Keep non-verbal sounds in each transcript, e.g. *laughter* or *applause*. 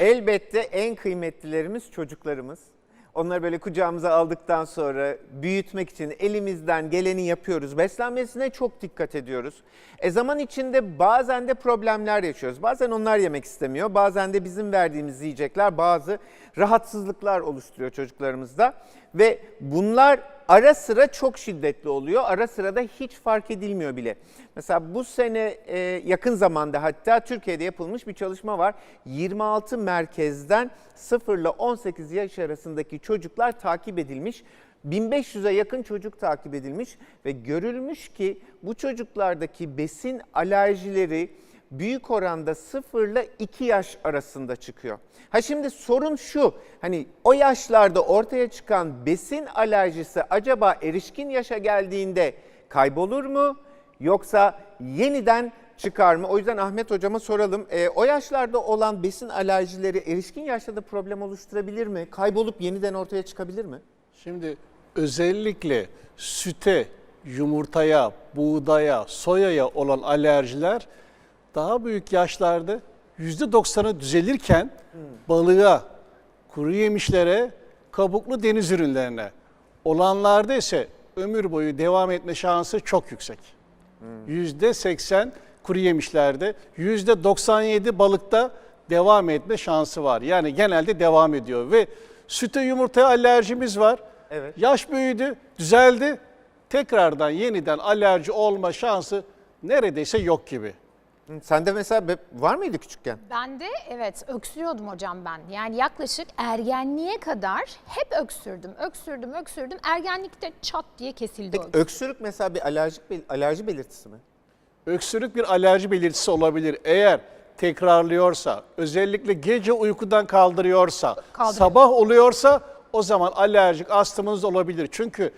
Elbette en kıymetlilerimiz çocuklarımız. Onları böyle kucağımıza aldıktan sonra büyütmek için elimizden geleni yapıyoruz. Beslenmesine çok dikkat ediyoruz. E zaman içinde bazen de problemler yaşıyoruz. Bazen onlar yemek istemiyor. Bazen de bizim verdiğimiz yiyecekler bazı rahatsızlıklar oluşturuyor çocuklarımızda. Ve bunlar ara sıra çok şiddetli oluyor. Ara sıra da hiç fark edilmiyor bile. Mesela bu sene e, yakın zamanda hatta Türkiye'de yapılmış bir çalışma var. 26 merkezden 0 ile 18 yaş arasındaki çocuklar takip edilmiş. 1500'e yakın çocuk takip edilmiş ve görülmüş ki bu çocuklardaki besin alerjileri büyük oranda 0 ile 2 yaş arasında çıkıyor. Ha şimdi sorun şu. Hani o yaşlarda ortaya çıkan besin alerjisi acaba erişkin yaşa geldiğinde kaybolur mu yoksa yeniden çıkar mı? O yüzden Ahmet hocama soralım. E, o yaşlarda olan besin alerjileri erişkin yaşta da problem oluşturabilir mi? Kaybolup yeniden ortaya çıkabilir mi? Şimdi özellikle süte, yumurtaya, buğdaya, soyaya olan alerjiler daha büyük yaşlarda %90'ı düzelirken balığa, kuru yemişlere, kabuklu deniz ürünlerine olanlarda ise ömür boyu devam etme şansı çok yüksek. %80 kuru yemişlerde, %97 balıkta devam etme şansı var. Yani genelde devam ediyor ve süte yumurtaya alerjimiz var. Evet. Yaş büyüdü, düzeldi. Tekrardan yeniden alerji olma şansı neredeyse yok gibi. Sende mesela be- var mıydı küçükken? Ben de evet öksürüyordum hocam ben. Yani yaklaşık ergenliğe kadar hep öksürdüm. Öksürdüm, öksürdüm. Ergenlikte çat diye kesildi o. Peki öksürük mesela bir alerjik bel- alerji belirtisi mi? Öksürük bir alerji belirtisi olabilir. Eğer tekrarlıyorsa, özellikle gece uykudan kaldırıyorsa, Kaldırıyor. sabah oluyorsa o zaman alerjik astımınız olabilir. Çünkü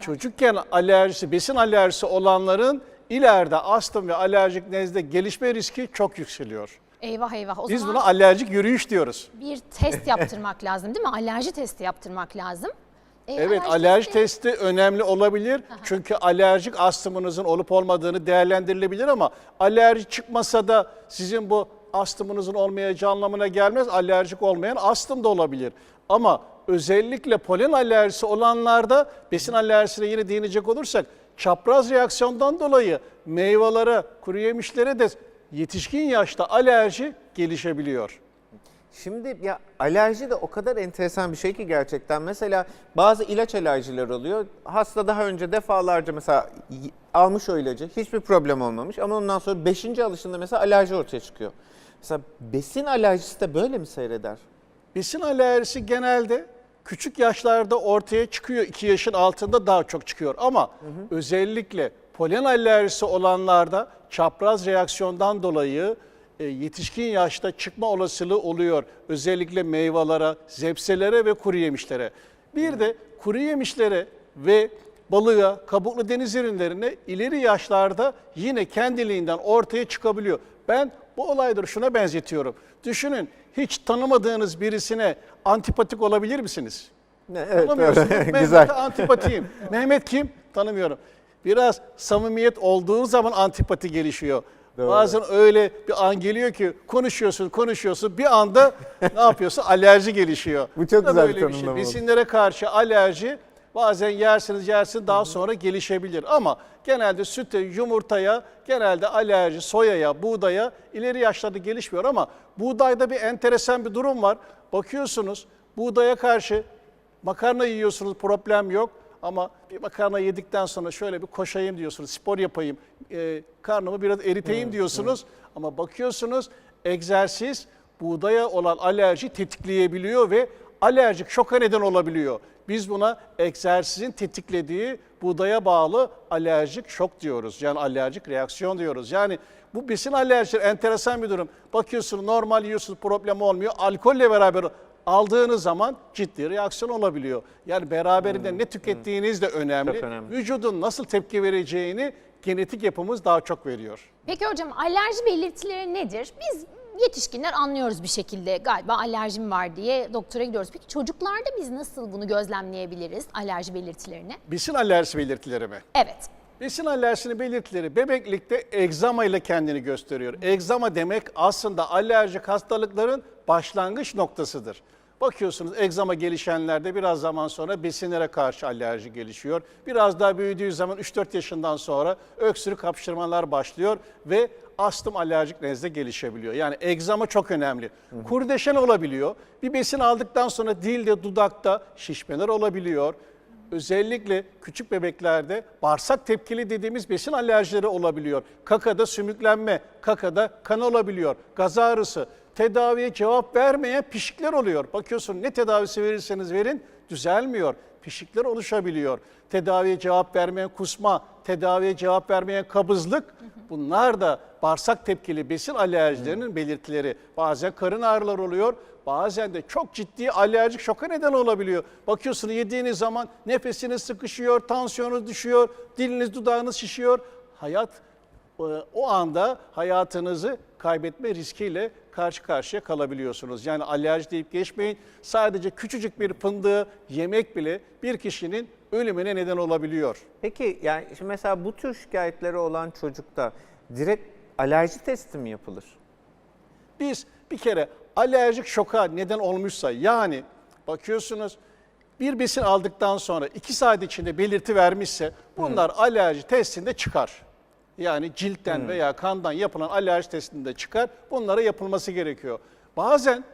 çocukken alerjisi, besin alerjisi olanların ileride astım ve alerjik nezle gelişme riski çok yükseliyor. Eyvah eyvah. O Biz zaman buna alerjik yürüyüş diyoruz. bir test yaptırmak *laughs* lazım değil mi? Alerji testi yaptırmak lazım. E, Evet alerji testi önemli olabilir. Çünkü alerjik astımınızın olup olmadığını değerlendirilebilir ama alerji çıkmasa da sizin bu astımınızın olmayacağı anlamına gelmez. Alerjik olmayan astım da olabilir. Ama özellikle polen alerjisi olanlarda besin alerjisine yine değinecek olursak çapraz reaksiyondan dolayı meyvelere, kuru yemişlere de yetişkin yaşta alerji gelişebiliyor. Şimdi ya alerji de o kadar enteresan bir şey ki gerçekten. Mesela bazı ilaç alerjileri oluyor. Hasta daha önce defalarca mesela almış o ilacı. Hiçbir problem olmamış ama ondan sonra 5. alışında mesela alerji ortaya çıkıyor. Mesela besin alerjisi de böyle mi seyreder? Besin alerjisi genelde küçük yaşlarda ortaya çıkıyor. 2 yaşın altında daha çok çıkıyor. Ama özellikle polen alerjisi olanlarda çapraz reaksiyondan dolayı e, yetişkin yaşta çıkma olasılığı oluyor. Özellikle meyvelere, zepselere ve kuru yemişlere. Bir de kuru yemişlere ve balığa, kabuklu deniz ürünlerine ileri yaşlarda yine kendiliğinden ortaya çıkabiliyor. Ben bu olayları şuna benzetiyorum. Düşünün hiç tanımadığınız birisine antipatik olabilir misiniz? Ne, evet, doğru. *laughs* Mehmet'e Güzel. antipatiyim. Mehmet kim? Tanımıyorum. Biraz samimiyet olduğu zaman antipati gelişiyor. Bazen öyle bir an geliyor ki konuşuyorsun, konuşuyorsun. Bir anda ne yapıyorsun? Alerji gelişiyor. Bu çok da güzel bir şey. tanımlama oldu. Besinlere karşı alerji bazen yersiniz yersiniz daha sonra gelişebilir. Ama genelde süte, yumurtaya, genelde alerji, soyaya, buğdaya ileri yaşlarda gelişmiyor. Ama buğdayda bir enteresan bir durum var. Bakıyorsunuz buğdaya karşı makarna yiyorsunuz problem yok. Ama bir makarna yedikten sonra şöyle bir koşayım diyorsunuz, spor yapayım, e, karnımı biraz eriteyim diyorsunuz. Ama bakıyorsunuz egzersiz buğdaya olan alerji tetikleyebiliyor ve alerjik şoka neden olabiliyor. Biz buna egzersizin tetiklediği buğdaya bağlı alerjik şok diyoruz. Yani alerjik reaksiyon diyoruz. Yani bu besin alerjileri enteresan bir durum. Bakıyorsunuz normal yiyorsunuz problem olmuyor. Alkolle beraber aldığınız zaman ciddi reaksiyon olabiliyor. Yani beraberinde ne tükettiğiniz de önemli. Çok önemli. Vücudun nasıl tepki vereceğini genetik yapımız daha çok veriyor. Peki hocam alerji belirtileri nedir? Biz yetişkinler anlıyoruz bir şekilde galiba alerjim var diye doktora gidiyoruz. Peki çocuklarda biz nasıl bunu gözlemleyebiliriz alerji belirtilerini? Besin alerjisi belirtileri mi? Evet. Besin alerjisinin belirtileri bebeklikte egzama ile kendini gösteriyor. Egzama demek aslında alerjik hastalıkların başlangıç noktasıdır. Bakıyorsunuz egzama gelişenlerde biraz zaman sonra besinlere karşı alerji gelişiyor. Biraz daha büyüdüğü zaman 3-4 yaşından sonra öksürük hapşırmalar başlıyor ve astım alerjik nezle gelişebiliyor. Yani egzama çok önemli. Kurdeşen olabiliyor. Bir besin aldıktan sonra dilde, dudakta şişmeler olabiliyor. Özellikle küçük bebeklerde bağırsak tepkili dediğimiz besin alerjileri olabiliyor. Kakada sümüklenme, kakada kan olabiliyor, gaz ağrısı, tedaviye cevap vermeyen pişikler oluyor. Bakıyorsun ne tedavisi verirseniz verin düzelmiyor. Pişikler oluşabiliyor. Tedaviye cevap vermeyen kusma, tedaviye cevap vermeyen kabızlık bunlar da bağırsak tepkili besin alerjilerinin belirtileri. Bazen karın ağrıları oluyor, bazen de çok ciddi alerjik şoka neden olabiliyor. Bakıyorsunuz yediğiniz zaman nefesiniz sıkışıyor, tansiyonunuz düşüyor, diliniz dudağınız şişiyor. Hayat o anda hayatınızı kaybetme riskiyle karşı karşıya kalabiliyorsunuz. Yani alerji deyip geçmeyin. Sadece küçücük bir fındığı yemek bile bir kişinin ölümüne neden olabiliyor. Peki yani şimdi mesela bu tür şikayetleri olan çocukta direkt alerji testi mi yapılır? Biz bir kere alerjik şoka neden olmuşsa yani bakıyorsunuz bir besin aldıktan sonra 2 saat içinde belirti vermişse bunlar alerji testinde çıkar. Yani ciltten veya kandan yapılan alerji testinde çıkar. Bunlara yapılması gerekiyor. Bazen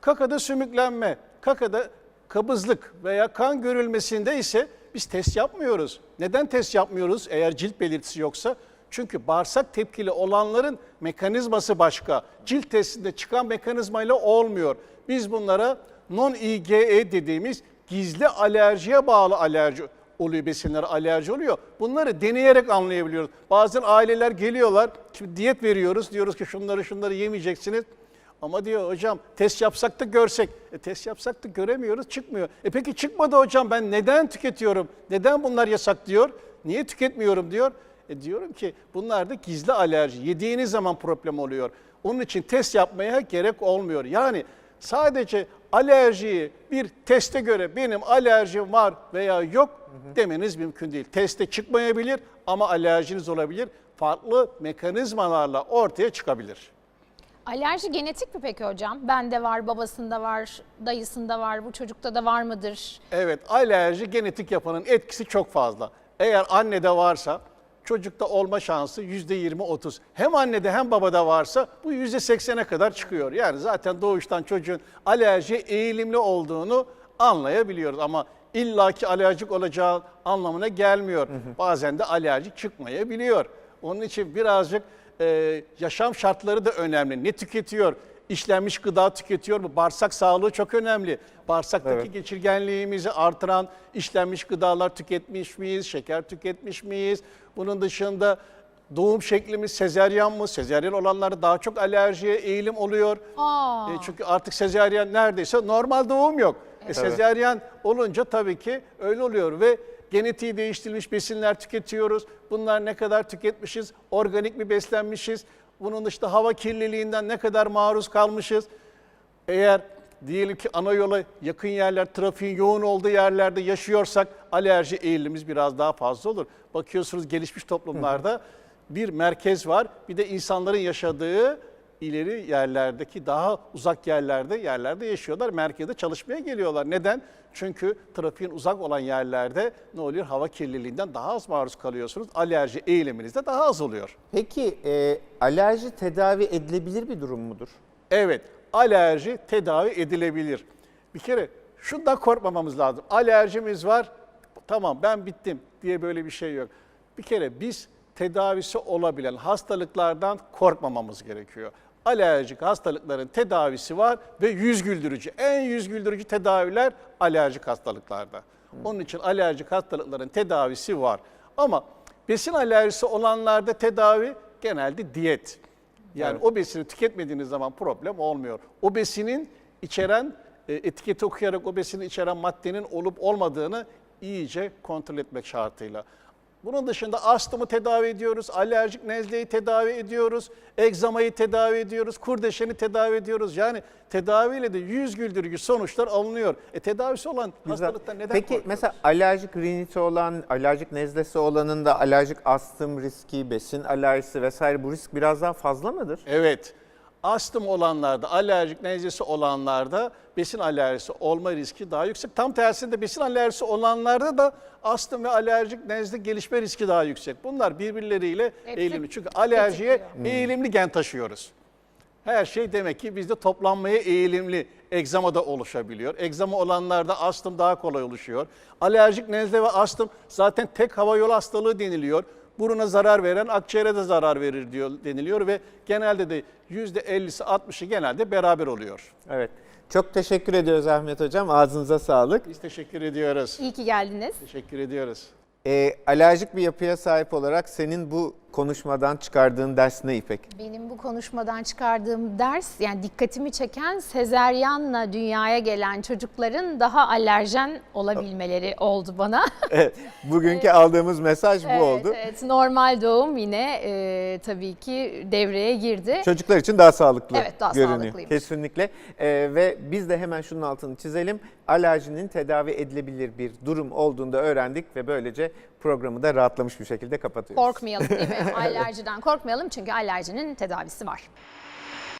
kakada sümüklenme, kakada kabızlık veya kan görülmesinde ise biz test yapmıyoruz. Neden test yapmıyoruz eğer cilt belirtisi yoksa? Çünkü bağırsak tepkili olanların mekanizması başka. Cilt testinde çıkan mekanizmayla olmuyor. Biz bunlara non-IgE dediğimiz gizli alerjiye bağlı alerji oluyor, besinlere alerji oluyor. Bunları deneyerek anlayabiliyoruz. Bazen aileler geliyorlar, şimdi diyet veriyoruz, diyoruz ki şunları şunları yemeyeceksiniz. Ama diyor hocam test yapsak da görsek. E, test yapsak da göremiyoruz, çıkmıyor. E peki çıkmadı hocam ben neden tüketiyorum? Neden bunlar yasak diyor? Niye tüketmiyorum diyor? E diyorum ki bunlar da gizli alerji. Yediğiniz zaman problem oluyor. Onun için test yapmaya gerek olmuyor. Yani sadece alerjiyi bir teste göre benim alerjim var veya yok demeniz mümkün değil. Teste çıkmayabilir ama alerjiniz olabilir. Farklı mekanizmalarla ortaya çıkabilir. Alerji genetik mi peki hocam? Bende var, babasında var, dayısında var, bu çocukta da var mıdır? Evet, alerji genetik yapının etkisi çok fazla. Eğer annede varsa çocukta olma şansı %20-30. Hem annede hem babada varsa bu %80'e kadar çıkıyor. Yani zaten doğuştan çocuğun alerji eğilimli olduğunu anlayabiliyoruz. Ama illaki alerjik olacağı anlamına gelmiyor. Bazen de alerji çıkmayabiliyor. Onun için birazcık e, yaşam şartları da önemli. Ne tüketiyor? İşlenmiş gıda tüketiyor mu? Bağırsak sağlığı çok önemli. Bağırsaktaki Evet. geçirgenliğimizi artıran işlenmiş gıdalar tüketmiş miyiz? Şeker tüketmiş miyiz? Bunun dışında doğum şeklimiz sezeryan mı? Sezeryan olanlarda daha çok alerjiye eğilim oluyor. Aa. E, çünkü artık sezeryan neredeyse normal doğum yok. E, sezeryan olunca tabii ki öyle oluyor ve genetiği değiştirilmiş besinler tüketiyoruz. Bunlar ne kadar tüketmişiz? Organik mi beslenmişiz? Bunun dışında hava kirliliğinden ne kadar maruz kalmışız? Eğer diyelim ki ana yola yakın yerler, trafiğin yoğun olduğu yerlerde yaşıyorsak alerji eğilimimiz biraz daha fazla olur. Bakıyorsunuz gelişmiş toplumlarda bir merkez var, bir de insanların yaşadığı ileri yerlerdeki daha uzak yerlerde yerlerde yaşıyorlar. Merkezde çalışmaya geliyorlar. Neden? Çünkü trafiğin uzak olan yerlerde ne oluyor? Hava kirliliğinden daha az maruz kalıyorsunuz. Alerji eğiliminiz de daha az oluyor. Peki e, alerji tedavi edilebilir bir durum mudur? Evet, alerji tedavi edilebilir. Bir kere şundan korkmamamız lazım. Alerjimiz var, tamam ben bittim diye böyle bir şey yok. Bir kere biz tedavisi olabilen hastalıklardan korkmamamız gerekiyor. Alerjik hastalıkların tedavisi var ve yüz güldürücü. En yüz güldürücü tedaviler alerjik hastalıklarda. Onun için alerjik hastalıkların tedavisi var. Ama besin alerjisi olanlarda tedavi genelde diyet. Yani o besini tüketmediğiniz zaman problem olmuyor. O besinin içeren, e, etiketi okuyarak o besini içeren maddenin olup olmadığını iyice kontrol etmek şartıyla. Bunun dışında astımı tedavi ediyoruz, alerjik nezleyi tedavi ediyoruz, egzamayı tedavi ediyoruz, kurdeşeni tedavi ediyoruz. Yani tedaviyle de yüz güldürücü sonuçlar alınıyor. E tedavisi olan Güzel. hastalıktan neden Peki korkuyoruz? mesela alerjik riniti olan, alerjik nezlesi olanın da alerjik astım riski, besin alerjisi vesaire bu risk biraz daha fazla mıdır? Evet. Astım olanlarda, alerjik nezlesi olanlarda besin alerjisi olma riski daha yüksek. Tam tersinde besin alerjisi olanlarda da astım ve alerjik nezle gelişme riski daha yüksek. Bunlar birbirleriyle Hepsi eğilimli. Çünkü alerjiye tetikliyor. eğilimli gen taşıyoruz. Her şey demek ki bizde toplanmaya eğilimli egzama da oluşabiliyor. Egzama olanlarda astım daha kolay oluşuyor. Alerjik nezle ve astım zaten tek hava yolu hastalığı deniliyor. Buruna zarar veren akciğere de zarar verir diyor deniliyor ve genelde de %50'si 60'ı genelde beraber oluyor. Evet. Çok teşekkür ediyoruz Ahmet Hocam. Ağzınıza sağlık. Biz teşekkür ediyoruz. İyi ki geldiniz. Teşekkür ediyoruz. Ee, alerjik bir yapıya sahip olarak senin bu konuşmadan çıkardığın ders ne İpek? Benim bu konuşmadan çıkardığım ders yani dikkatimi çeken sezeryanla dünyaya gelen çocukların daha alerjen olabilmeleri oldu bana. *laughs* Evet, bugünkü aldığımız mesaj bu oldu. Evet, evet, normal doğum yine e, tabii ki devreye girdi. Çocuklar için daha sağlıklı Evet, daha görünüyor. sağlıklıymış. Kesinlikle. Ee, ve biz de hemen şunun altını çizelim. Alerjinin tedavi edilebilir bir durum olduğunda öğrendik ve böylece programı da rahatlamış bir şekilde kapatıyoruz. Korkmayalım değil mi? *laughs* Alerjiden korkmayalım çünkü alerjinin tedavisi var.